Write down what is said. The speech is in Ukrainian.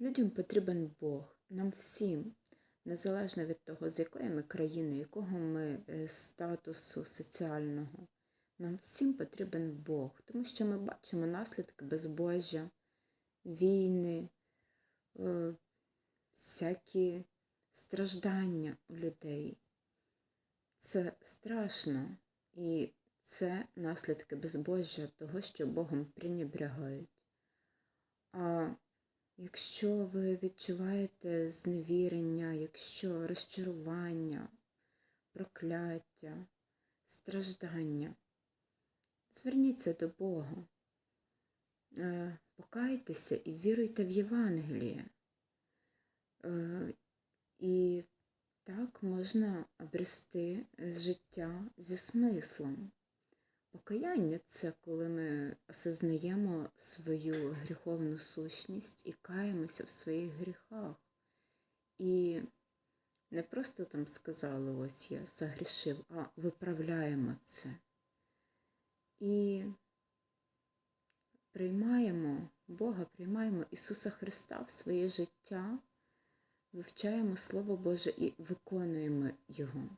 Людям потрібен Бог, нам всім, незалежно від того, з якої ми країни, якого ми е, статусу соціального. Нам всім потрібен Бог, тому що ми бачимо наслідки безбожжя, війни, е, всякі страждання у людей. Це страшно, і це наслідки безбожжя того, що Богом пренебрягають. А якщо ви відчуваєте зневірення, якщо розчарування, прокляття, страждання, зверніться до Бога, Е, покайтеся і віруйте в Євангеліє. Е, І так можна обрести життя зі смислом. Покаяння це коли ми осознаємо свою гріховну сущність і каємося в своїх гріхах. І не просто там сказали, ось я загрішив, а виправляємо це. І приймаємо Бога, приймаємо Ісуса Христа в своє життя, вивчаємо Слово Боже і виконуємо Його.